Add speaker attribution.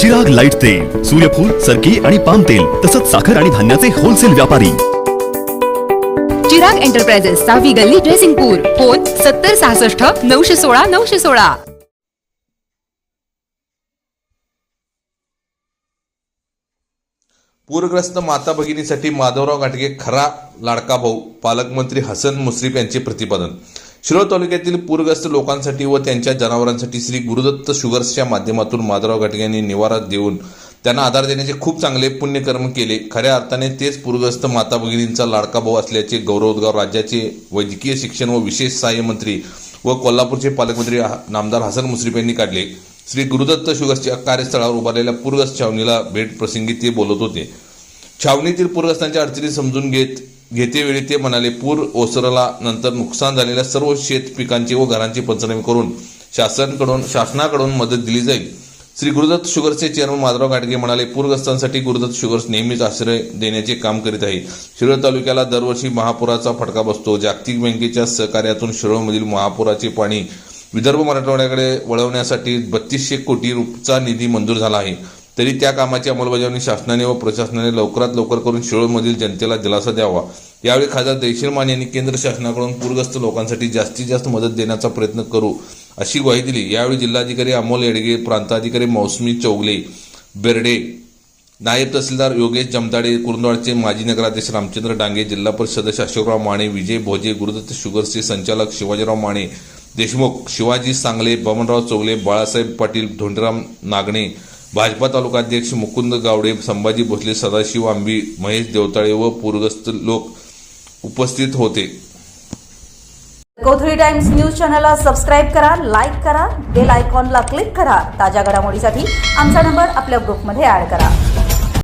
Speaker 1: Chirag light तेल सूर्यफूल सरकी आणि पाम तेल तसंच साखर आणि धान्याचे होलसेल व्यापारी.
Speaker 2: चिराग एंटरप्राइजेस सहावी गल्ली ड्रेसिंगपूर फोन सत्तर सहासष्ट नऊशे सोळा नऊशे सोळा.
Speaker 3: पूरग्रस्त माता भगिनीसाठी माधवराव घाटगे खरा लाडका भाऊ पालकमंत्री हसन मुश्रीफ यांचे प्रतिपादन. शिरोळ तालुक्यातील पूरग्रस्त लोकांसाठी व त्यांच्या जनावरांसाठी श्री गुरुदत्त शुगर्सच्या माध्यमातून माधवराव घाटगे यांनी निवारा देऊन त्यांना आधार देण्याचे खूप चांगले पुण्यकर्म केले. खऱ्या अर्थाने तेच पूरग्रस्त माता भगिनींचा लाडका भाऊ असल्याचे गौरवोद्गार राज्याचे वैद्यकीय शिक्षण व विशेष सहाय्य मंत्री व कोल्हापूरचे पालकमंत्री नामदार हसन मुश्रीफ यांनी काढले. श्री गुरुदत्त शुगर्सच्या कार्यस्थळावर उभारलेल्या पूरग्रस्त छावणीला भेट प्रसंगी ते बोलत होते. छावणीतील पूरग्रस्तांच्या अडचणी समजून घेत घेतेवेळी ते म्हणाले पूर ओसरला नंतर नुकसान झालेल्या सर्व शेत पिकांची व घरांची पंचनामे करून शासनाकडून शासनाकडून मदत दिली जाईल. श्री गुरुदत्त शुगर्सचे चेअरमन माधवराव घाटगे म्हणाले पूरग्रस्तांसाठी गुरुदत्त शुगर्स नेहमीच आश्रय देण्याचे काम करीत आहे शिरोळ तालुक्याला दरवर्षी महापुराचा फटका बसतो. जागतिक बँकेच्या सहकार्यातून शिरोळमधील महापुराचे पाणी विदर्भ मराठवाड्याकडे वळवण्यासाठी बत्तीसशे कोटी रुपचा निधी मंजूर झाला आहे. तरी त्या कामाची अंमलबजावणी शासनाने व प्रशासनाने लवकरात लवकर करून शिरोळमधील जनतेला दिलासा द्यावा. यावेळी खासदार देशील यांनी केंद्र शासनाकडून पूरग्रस्त लोकांसाठी जास्तीत जास्त मदत देण्याचा प्रयत्न करू अशी ग्वाही दिली. यावेळी जिल्हाधिकारी अमोल येडगे प्रांताधिकारी मौसमी चौगले बेर्डे नायब तहसीलदार योगेश जमताडे कुरुंदवाडचे माजी नगराध्यक्ष रामचंद्र डांगे जिल्हा परिषद सदस्य अशोकराव माने विजय भोजे गुरुदत्त शुगर्सचे संचालक शिवाजीराव माने देशमुख शिवाजी सांगले बमनराव चौगले बाळासाहेब पाटील धोंडराम नागणे भाजपा तालुकाध्यक्ष मुकुंद गावडे संभाजी भोसले सदाशिव आंबी महेश देवताळे व पूरग्रस्त लोक उपस्थित होते.
Speaker 4: कोथळी टाइम्स न्यूज चॅनलला सबस्क्राईब करा लाईक करा बेल आयकॉनला क्लिक करा. ताज्या घडामोडीसाठी आमचा नंबर आपल्या ग्रुपमध्ये ऍड करा.